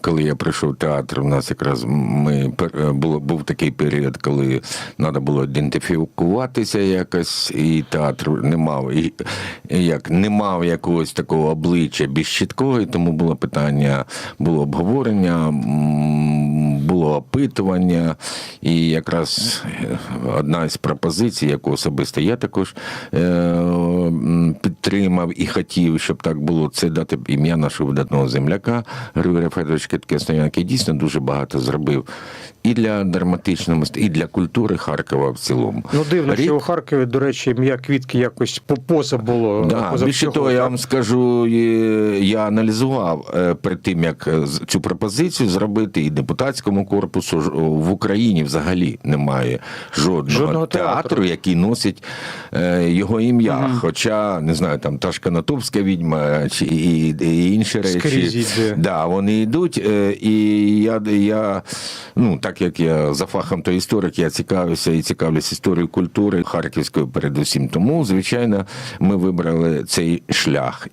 коли я прийшов в театр, у нас якраз ми пер- було був такий період, коли треба було ідентифікуватися якось, і театр не мав і, і як не мав якогось такого обличчя більш чіткого, і тому було питання, було обговорення. Було опитування, і якраз е, одна із пропозицій, яку особисто я також е, підтримав і хотів, щоб так було, це дати ім'я нашого видатного земляка Григорія Федоровича Киткесного, який дійсно дуже багато зробив і для драматичного мистецтва, і для культури Харкова в цілому. Ну дивно, Рік- що у Харкові, до речі, ім'я квітки якось по- поза було. Да, поза більше всього, того, я вам скажу, я аналізував е, перед тим, як цю пропозицію зробити, і депутатському корпусу в Україні взагалі немає жодного, Жодного театру, театру. який носить е, його ім'я. Хоча не знаю, там та ж Канатовська відьма чи і, і інші речі. Скрізь. Да, вони йдуть, е, і я, я, ну так як я за фахом то історик, я цікавився і цікавлюсь історією культури харківської передусім. Тому, звичайно, ми вибрали цей шлях.